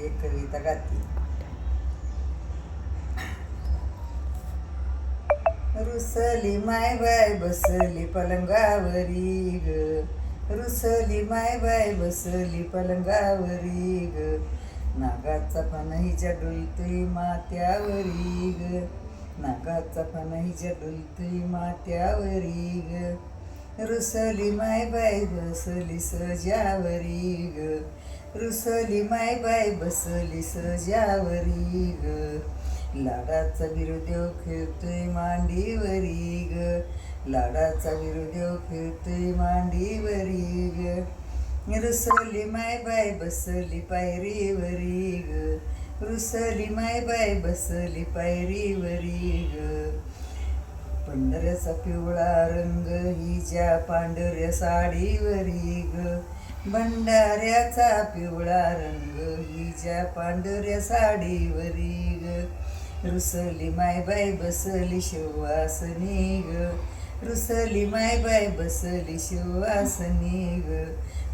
ही एक कविता गाती. रुसली माय बाय बसली पलंगावरी ग. रुसली माय बाय बसली पलंगावरी ग. नागाचा पण हिच्या डुलतोय मात्यावरी ग. नागाचा पण हिच्या डुलतोय मात्यावरी ग. रुसली माय बाय बसली सजावरी ग. रुसली माय बाय बसली सजावरी ग. लाडाचा बिरुदेव हो खेळतोय मांडीवरी ग. लाडाचा बिरुदेव हो खेळतोय मांडीवरी ग. रुसली माय बाय बसली पायरीवरी ग. रुसली माय बाय बसली पायरीवरी ग. पंढऱ्याचा पिवळा रंग हिच्या पांढऱ्या साडीवरी ग. भंडाऱ्याचा पिवळा रंग हिच्या पांढऱ्या साडीवरी ग. रुसली माय बाय बसली शिवासनी ग. रुसली माय बाय बसली शिवासनी ग.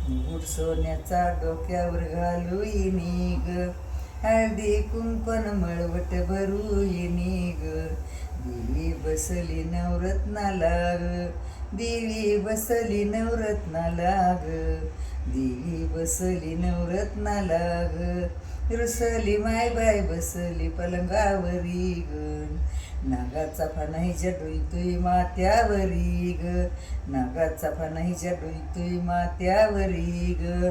गुड सोन्याचा डोक्यावर घालू येणी ग. हळदी कुंकण मळवट भरू येणी दिली देवी बसली नवरत्नाला ग देवी बसली नवरत्नाला ग देवी बसली नवरत्नाला ग रुसली माय बाय बसली पलंगावरी ग नागाचा फनाईच्या डुलतोय मात्यावरी ग नागाचा फनाईच्या डुलतोय मात्यावरी ग